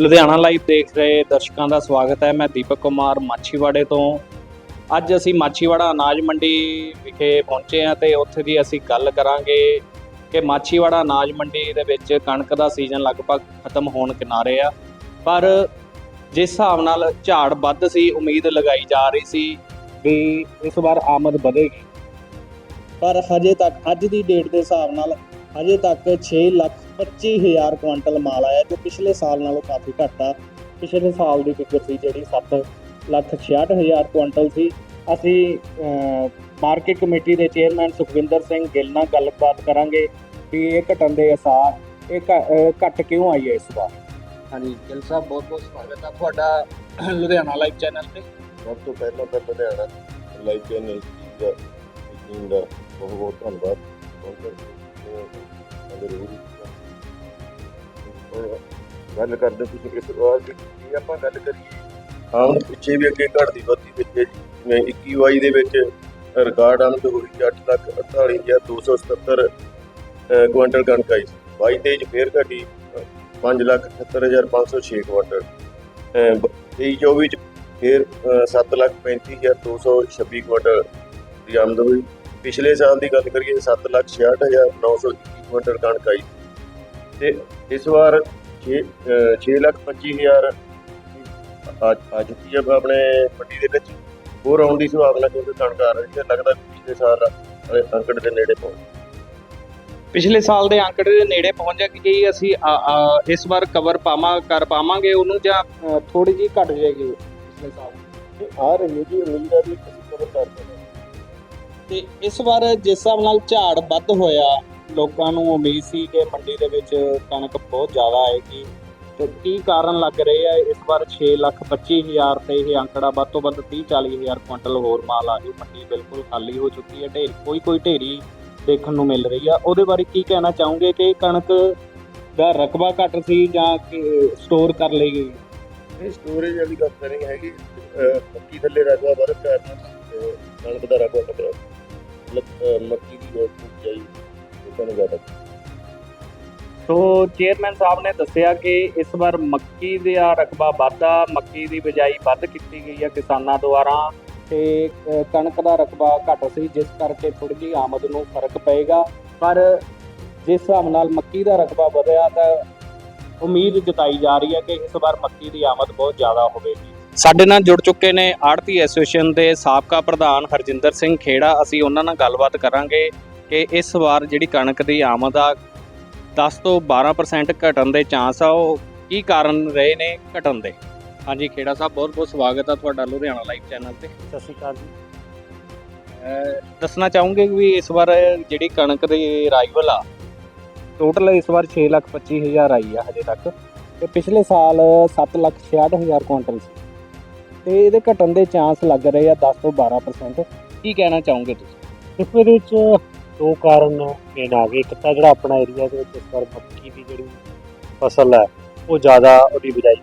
Ludhiana live ਦੇਖ ਰਹੇ ਦਰਸ਼ਕਾਂ ਦਾ ਸਵਾਗਤ ਹੈ। ਮੈਂ ਦੀਪਕ ਕੁਮਾਰ ਮਾਛੀਵਾੜੇ ਤੋਂ। ਅੱਜ ਅਸੀਂ ਮਾਛੀਵਾੜਾ ਅਨਾਜ ਮੰਡੀ ਵਿਖੇ ਪਹੁੰਚੇ ਹਾਂ ਤੇ ਉੱਥੇ ਦੀ ਅਸੀਂ ਗੱਲ ਕਰਾਂਗੇ ਕਿ ਮਾਛੀਵਾੜਾ ਅਨਾਜ ਮੰਡੀ ਦੇ ਵਿੱਚ ਕਣਕ ਦਾ ਸੀਜ਼ਨ ਲਗਭਗ ਖਤਮ ਹੋਣ ਕਿਨਾਰੇ ਆ। ਪਰ ਜਿਸ ਹਿਸਾਬ ਨਾਲ ਝਾੜ ਵੱਧ ਸੀ, ਉਮੀਦ ਲਗਾਈ ਜਾ ਰਹੀ ਸੀ ਵੀ ਇਸ ਵਾਰ ਆਮਦ ਵਧੇਗੀ। ਪਰ ਹਜੇ ਤੱਕ, ਅੱਜ ਦੀ ਡੇਟ ਦੇ ਹਿਸਾਬ ਨਾਲ ਹਜੇ ਤੱਕ 6 ਲੱਖ 25 ਹਜ਼ਾਰ ਕੁਇੰਟਲ ਮਾਲ ਆਇਆ ਜੋ ਪਿਛਲੇ ਸਾਲ ਨਾਲੋਂ ਕਾਫੀ ਘੱਟ ਆ। ਪਿਛਲੇ ਸਾਲ ਦੀ ਫਿਗਰ ਸੀ ਜਿਹੜੀ 7 ਲੱਖ 66 ਹਜ਼ਾਰ ਕੁਇੰਟਲ ਸੀ। ਅਸੀਂ ਮਾਰਕੀਟ ਕਮੇਟੀ ਦੇ ਚੇਅਰਮੈਨ ਸੁਖਵਿੰਦਰ ਸਿੰਘ ਗਿੱਲ ਨਾਲ ਗੱਲਬਾਤ ਕਰਾਂਗੇ ਵੀ ਇਹ ਘਟਣ ਦੇ ਅਸਾਰ ਇਹ ਘਟ ਕਿਉਂ ਆਈ ਹੈ ਇਸ ਵਾਰ? ਹਾਂਜੀ ਗਿੱਲ ਸਾਹਿਬ ਬਹੁਤ ਬਹੁਤ ਸਵਾਗਤ ਹੈ ਤੁਹਾਡਾ ਲੁਧਿਆਣਾ ਲਾਈਵ ਚੈਨਲ ਤੇ। ਸਭ ਤੋਂ ਪਹਿਲਾਂ ਤਾਂ ਲੁਧਿਆਣਾ ਲਾਈਵ ਚੈਨਲ ਦਾ ਟੀਮ ਦਾ ਬਹੁਤ ਬਹੁਤ ਧੰਨਵਾਦ। ਔਰ ਗੱਲ ਕਰਦੇ ਤੁਸੀਂ ਇਸ ਵਾਰ ਦੀ ਜੇ ਆਪਾਂ ਗੱਲ ਕਰੀਏ ਆਮ ਪਿੱਛੇ ਵੀ ਅੱਗੇ ਘਟਦੀ ਵੱਧਦੀ ਵਿੱਚ ਜਿਵੇਂ 21 ਵਾਈ ਦੇ ਵਿੱਚ ਰਿਕਾਰਡ ਆਮਦ ਹੋਈ 8 ਲੱਖ 48277 ਅਹ, ਕੁਇੰਟਲ ਕਣਕ ਆਈ 22 ਤੇਜ ਫੇਰ ਘਟੀ 5 ਲੱਖ 78506 ਕੁਇੰਟਲ 23 24 ਚ ਫਿਰ 7 ਲੱਖ 35226 ਕੁਇੰਟਲ ਦੀ ਆਮਦ ਹੋਈ ਪਿਛਲੇ ਸਾਲ ਦੀ ਗੱਲ ਕਰੀਏ 7 ਲੱਖ 66921 ਕੁਇੰਟਲ ਕਣਕ ਆਈ। ਤੇ ਇਸ ਵਾਰ 6 6 ਲੱਖ 25000 ਅੱਜ ਅੱਜ ਕੀ ਜਬ ਆਪਣੇ ਮੰਡੀ ਦੇ ਵਿੱਚ। ਹੋਰ ਆਉਣ ਦੀ ਸੰਭਾਵਨਾ ਕਿਉਂਕਿ ਕਣਕ ਆ ਰਹੀ ਹੈ ਲੱਗਦਾ ਪਿਛਲੇ ਸਾਲ ਅੰਕੜੇ ਦੇ ਨੇੜੇ ਪਹੁੰਚ ਪਿਛਲੇ ਸਾਲ ਦੇ ਅੰਕੜੇ ਦੇ ਨੇੜੇ ਪਹੁੰਚ ਗਈ ਅਸੀਂ ਆ- ਆ, ਇਸ ਵਾਰ ਕਵਰ ਪਾਵਾਂ ਕਰ ਪਾਵਾਂਗੇ ਉਹਨੂੰ ਜਾਂ ਥੋੜੀ ਜੀ ਘਟ ਜਾਏਗੀ ਪਿਛਲੇ ਸਾਲ? ਆ ਰਹੀ ਹੈ ਜੀ ਉਮੀਦ ਹੈ ਵੀ ਅਸੀਂ ਕਵਰ ਕਰ ਦੇਣਾ। ਤੇ ਇਸ ਵਾਰ ਜਿਸ ਹਿਸਾਬ ਨਾਲ ਝਾੜ ਵੱਧ ਹੋਇਆ, ਲੋਕਾਂ ਨੂੰ ਉਮੀਦ ਸੀ ਕਿ ਮੰਡੀ ਦੇ ਵਿੱਚ ਕਣਕ ਬਹੁਤ ਜ਼ਿਆਦਾ ਆਏਗੀ। ਤੇ ਕੀ ਕਾਰਨ ਲੱਗ ਰਹੇ ਆ? ਇਸ ਵਾਰ 6 ਲੱਖ 25 ਹਜ਼ਾਰ ਤੇ ਇਹ ਅੰਕੜਾ ਵੱਧ ਤੋਂ ਵੱਧ 30 40 ਹਜ਼ਾਰ ਕੁਇੰਟਲ ਹੋਰ ਮਾਲ ਆ ਜੂ ਮੰਡੀ ਬਿਲਕੁਲ ਖਾਲੀ ਹੋ ਚੁੱਕੀ ਹੈ। ਢੇਰ, ਕੋਈ ਕੋਈ ਢੇਰੀ ਦੇਖਣ ਨੂੰ ਮਿਲ ਰਹੀ ਆ। ਉਹਦੇ ਬਾਰੇ ਕੀ ਕਹਿਣਾ ਚਾਹੋਗੇ ਕਿ ਕਣਕ ਦਾ ਰਕਬਾ ਘੱਟ ਸੀ ਜਾਂ ਸਟੋਰ ਕਰ ਲਈ ਗਈ? ਇਹ ਸਟੋਰੇਜ ਵਾਲੀ ਗੱਲ ਨਹੀਂ ਹੈਗੀ। ਅਹ ਥੱਲੇ ਰਗਵਾ ਵੱਧ ਕਾਰਨ ਕਣਕ ਦਾ ਰਗਵਾ ਘਟਿਆ ਮਤਲਬ ਮੱਕੀ ਦੀ ਰੇਟ ਚਾਹੀ ਲੋਕਾਂ ਨੂੰ ਜ਼ਿਆਦਾ ਸੋ, ਚੇਅਰਮੈਨ ਸਾਹਿਬ ਨੇ ਦੱਸਿਆ ਕਿ ਇਸ ਵਾਰ ਮੱਕੀ ਦਾ ਰਕਬਾ ਵਾਧਾ, ਮੱਕੀ ਦੀ ਬਿਜਾਈ ਵੱਧ ਕੀਤੀ ਗਈ ਹੈ ਕਿਸਾਨਾਂ ਦੁਆਰਾ ਤੇ ਕਣਕ ਦਾ ਰਕਬਾ ਘੱਟ ਸੀ, ਜਿਸ ਕਰਕੇ ਥੋੜੀ ਜਿਹੀ ਆਮਦ ਨੂੰ ਫ਼ਰਕ ਪਏਗਾ। ਪਰ ਜਿਸ ਹਿਸਾਬ ਨਾਲ ਮੱਕੀ ਦਾ ਰਕਬਾ ਵਧਿਆ ਤਾਂ ਉਮੀਦ ਜਤਾਈ ਜਾ ਰਹੀ ਹੈ ਕਿ ਇਸ ਵਾਰ ਮੱਕੀ ਦੀ ਆਮਦ ਬਹੁਤ ਜ਼ਿਆਦਾ ਹੋਵੇਗੀ। ਸਾਡੇ ਨਾਲ ਜੁੜ ਚੁੱਕੇ ਨੇ ਆੜਤੀ ਐਸੋਸੀਏਸ਼ਨ ਦੇ ਸਾਬਕਾ ਪ੍ਰਧਾਨ ਹਰਜਿੰਦਰ ਸਿੰਘ ਖੇੜਾ। ਅਸੀਂ ਉਹਨਾਂ ਨਾਲ ਗੱਲਬਾਤ ਕਰਾਂਗੇ ਕਿ ਇਸ ਵਾਰ ਜਿਹੜੀ ਕਣਕ ਦੀ ਆਮਦ ਆ 10 ਤੋਂ 12% ਘਟਣ ਦੇ ਚਾਂਸ ਆ ਉਹ ਕੀ ਕਾਰਨ ਰਹੇ ਨੇ ਘਟਣ ਦੇ? ਹਾਂਜੀ ਖੇੜਾ ਸਾਹਿਬ ਬਹੁਤ ਬਹੁਤ ਸਵਾਗਤ ਆ ਤੁਹਾਡਾ ਲੁਧਿਆਣਾ ਲਾਈਵ ਚੈਨਲ ਤੇ। ਸਤਿ ਸ਼੍ਰੀ ਅਕਾਲ ਜੀ। ਦੱਸਣਾ ਚਾਹੂੰਗੇ ਵੀ ਇਸ ਵਾਰ ਜਿਹੜੀ ਕਣਕ ਦੀ ਰਾਈਵਲ ਆ ਟੋਟਲ ਇਸ ਵਾਰ 6 ਲੱਖ 25 ਹਜ਼ਾਰ ਆਈ ਆ ਹਜੇ ਤੱਕ। ਤੇ ਪਿਛਲੇ ਸਾਲ 7 ਲੱਖ 66 ਹਜ਼ਾਰ ਕੁਇੰਟਲ ਸੀ। ਤੇ ਇਹਦੇ ਘਟਣ ਦੇ ਚਾਂਸ ਲੱਗ ਰਹੇ ਆ 10 ਤੋਂ 12% ਕੀ ਕਹਿਣਾ ਚਾਹੋਗੇ ਤੁਸੀਂ? ਦੇਖੋ ਇਹਦੇ ਵਿੱਚ ਦੋ ਕਾਰਨ ਇਹ ਆ ਗਏ। ਇੱਕ ਤਾਂ ਜਿਹੜਾ ਆਪਣਾ ਏਰੀਆ ਦੇ ਵਿੱਚ ਇਸ ਵਾਰ ਮੱਕੀ ਦੀ ਜਿਹੜੀ ਫਸਲ ਹੈ, ਉਹ ਜ਼ਿਆਦਾ ਉਹਦੀ ਬਿਜਾਈ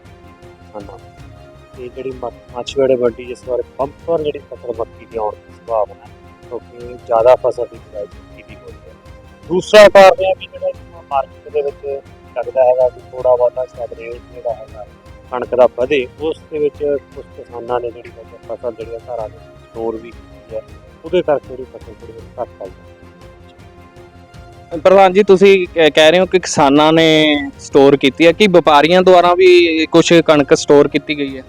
ਹਨ ਤੇ ਜਿਹੜੀ ਮ- ਮਾਛੀਵਾੜੇ ਵੱਡੀ ਜਿਸ ਵਾਰ ਬੰਪਰ ਜਿਹੜੀ ਫਸਲ ਮੱਕੀ ਦੀ ਆਉਣ ਦੀ ਸੰਭਾਵਨਾ ਕਿਉਂਕਿ ਜ਼ਿਆਦਾ ਫਸਲ ਦੀ ਬਿਜਾਈ ਕੀਤੀ ਹੋਈ ਹੈ। ਦੂਸਰਾ ਕਾਰਨ ਇਹ ਵੀ ਜਿਹੜਾ ਮਾਰਕੀਟ ਦੇ ਵਿੱਚ ਲੱਗਦਾ ਹੈਗਾ ਕਿ ਥੋੜਾ ਬਹੁਤਾ ਸ਼ਾਇਦ ਜਿਹੜਾ ਹੈਗਾ। ਕਣਕ ਦਾ ਵਧੇ ਉਸ ਦੇ ਵਿੱਚ ਕੁਝ ਕਿਸਾਨਾਂ ਨੇ ਜਿਹੜੀ ਫਸਲ ਜਿਹੜੀ ਘਰਾਂ ਦੇ ਸਟੋਰ ਵੀ ਕੀਤੀ ਹੈ ਉਹਦੇ ਕਰਕੇ ਜਿਹੜੀ ਫਸਲ ਥੋੜੀ ਜਿਹੀ ਘੱਟ ਆਈ ਪ੍ਰਧਾਨ ਜੀ ਤੁਸੀਂ ਕਹਿ ਰਹੇ ਹੋ ਕਿ ਕਿਸਾਨਾਂ ਨੇ ਸਟੋਰ ਕੀਤੀ ਹੈ ਕਿ ਵਪਾਰੀਆਂ ਦੁਆਰਾ ਵੀ ਕੁਝ ਕਣਕ ਸਟੋਰ ਕੀਤੀ ਗਈ ਹੈ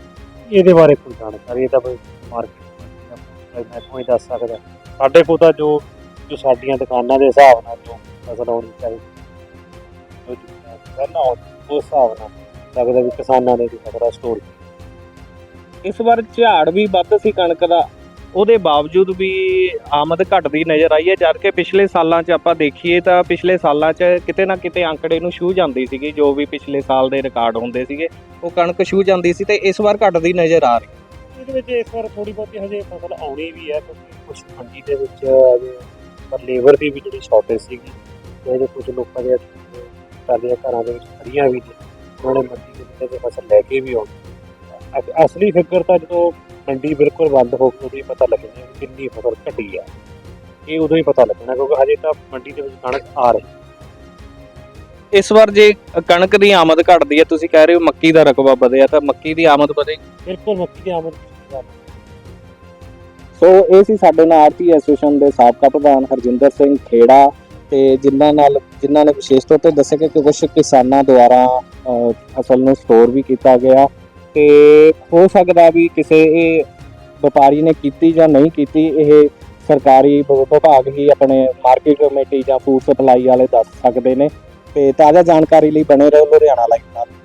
ਇਹਦੇ ਬਾਰੇ ਕੋਈ ਜਾਣਕਾਰੀ ਇਹ ਤਾਂ ਕੋਈ ਮਾਰਕੀਟ ਮੈਂ ਕੋਈ ਦੱਸ ਸਕਦਾ। ਸਾਡੇ ਕੋਲ ਤਾਂ ਜੋ ਜੋ ਸਾਡੀਆਂ ਦੁਕਾਨਾਂ ਦੇ ਹਿਸਾਬ ਨਾਲ ਜੋ ਫਸਲ ਆਉਣੀ ਚਾਹੀਦੀ ਜੋ ਪਹਿਲਾਂ ਉਸ ਹਿਸਾਬ ਨਾਲ। ਲੱਗਦਾ ਵੀ ਕਿਸਾਨਾਂ ਨੇ ਵੀ ਫਸਲ ਸਟੋਰ ਇਸ ਵਾਰ ਝਾੜ ਵੀ ਵੱਧ ਸੀ ਕਣਕ ਦਾ। ਉਹਦੇ ਬਾਵਜੂਦ ਵੀ ਆਮਦ ਘਟਦੀ ਨਜ਼ਰ ਆਈ ਹੈ। ਜਦ ਕਿ ਪਿਛਲੇ ਸਾਲਾਂ 'ਚ ਆਪਾਂ ਦੇਖੀਏ ਤਾਂ ਪਿਛਲੇ ਸਾਲਾਂ 'ਚ ਕਿਤੇ ਨਾ ਕਿਤੇ ਅੰਕੜੇ ਨੂੰ ਛੂਹ ਜਾਂਦੀ ਸੀਗੀ, ਜੋ ਵੀ ਪਿਛਲੇ ਸਾਲ ਦੇ ਰਿਕਾਰਡ ਹੁੰਦੇ ਸੀਗੇ, ਉਹ ਕਣਕ ਛੂਹ ਜਾਂਦੀ ਸੀ ਤੇ ਇਸ ਵਾਰ ਘਟਦੀ ਨਜ਼ਰ ਆ ਰਹੀ ਇਹਦੇ ਵਿੱਚ ਇਸ ਵਾਰ ਥੋੜੀ ਬਹੁਤੀ ਹਜੇ ਫਸਲ ਆਉਣੀ ਵੀ ਹੈ, ਕਿਉਂਕਿ ਕੁਝ ਮੰਡੀ ਦੇ ਵਿੱਚ, ਪਰ ਲੇਬਰ ਦੀ ਵੀ ਜਿਹੜੀ ਸ਼ਾਰਟੇਜ ਸੀਗੀ ਤੇ ਇਹਦੇ ਕੁਝ ਲੋਕਾਂ ਦੇ ਟਾਲੀਆਂ ਘਰਾਂ ਦੇ ਵਿੱਚ ਖੜੀਆਂ ਵੀ ਨੇ। ਉਹਨਾਂ ਨੇ ਮੰਡੀ ਦੇ ਵਿੱਚ ਇਹ ਫਸਲ ਲੈ ਕੇ ਵੀ ਅਸ- ਅਸਲੀ ਫਿਗਰ ਤਾਂ ਜਦੋਂ ਮੰਡੀ ਬਿਲਕੁਲ ਬੰਦ ਹੋ ਗਈ ਉਦੋਂ ਹੀ ਪਤਾ ਲੱਗਣਾ ਕਿ ਕਿੰਨੀ ਫਸਲ ਘਟੀ ਆ। ਇਹ ਉਦੋਂ ਹੀ ਪਤਾ ਲੱਗਣਾ ਕਿਉਂਕਿ ਹਜੇ ਤਾਂ ਮੰਡੀ ਦੇ ਵਿੱਚ ਕਣਕ ਆ ਰਹੀ। ਇਸ ਵਾਰ ਜੇ ਕਣਕ ਦੀ ਆਮਦ ਘਟਦੀ ਹੈ ਤੁਸੀਂ ਕਹਿ ਰਹੇ ਹੋ ਮੱਕੀ ਦਾ ਰਕਬਾ ਵਧਿਆ ਤਾਂ ਮੱਕੀ ਦੀ ਆਮਦ ਵਧੇਗੀ? ਬਿਲਕੁਲ ਮੱਕੀ ਦੀ ਆਮਦ ਪਿਛਲੀ ਵਾਰ ਸੋ ਇਹ ਸੀ ਸਾਡੇ ਨਾਲ ਆਰਤੀ ਐਸੋਸੀਏਸ਼ਨ ਦੇ ਸਾਬਕਾ ਪ੍ਰਧਾਨ ਹਰਜਿੰਦਰ ਸਿੰਘ ਖੇੜਾ। ਤੇ ਜਿਨ੍ਹਾਂ ਨਾਲ, ਜਿਨ੍ਹਾਂ ਨੇ ਵਿਸ਼ੇਸ਼ ਤੌਰ ਤੇ ਦੱਸਿਆ ਕਿ ਕੁਝ ਕਿਸਾਨਾਂ ਦੁਆਰਾ ਫਸਲ ਨੂੰ ਸਟੋਰ ਵੀ ਕੀਤਾ ਗਿਆ ਤੇ ਹੋ ਸਕਦਾ ਵੀ ਕਿਸੇ ਇਹ ਵਪਾਰੀ ਨੇ ਕੀਤੀ ਜਾਂ ਨਹੀਂ ਕੀਤੀ, ਇਹ ਸਰਕਾਰੀ ਵਿਭਾਗ ਹੀ ਆਪਣੇ ਮਾਰਕੀਟ ਕਮੇਟੀ ਜਾਂ ਫੂਡ ਸਪਲਾਈ ਵਾਲੇ ਦੱਸ ਸਕਦੇ ਨੇ ਤੇ ਤਾਜ਼ਾ ਜਾਣਕਾਰੀ ਲਈ ਬਣੇ ਰਹੋ ਲੁਧਿਆਣਾ ਲਾਈਵ ਨਾਲ।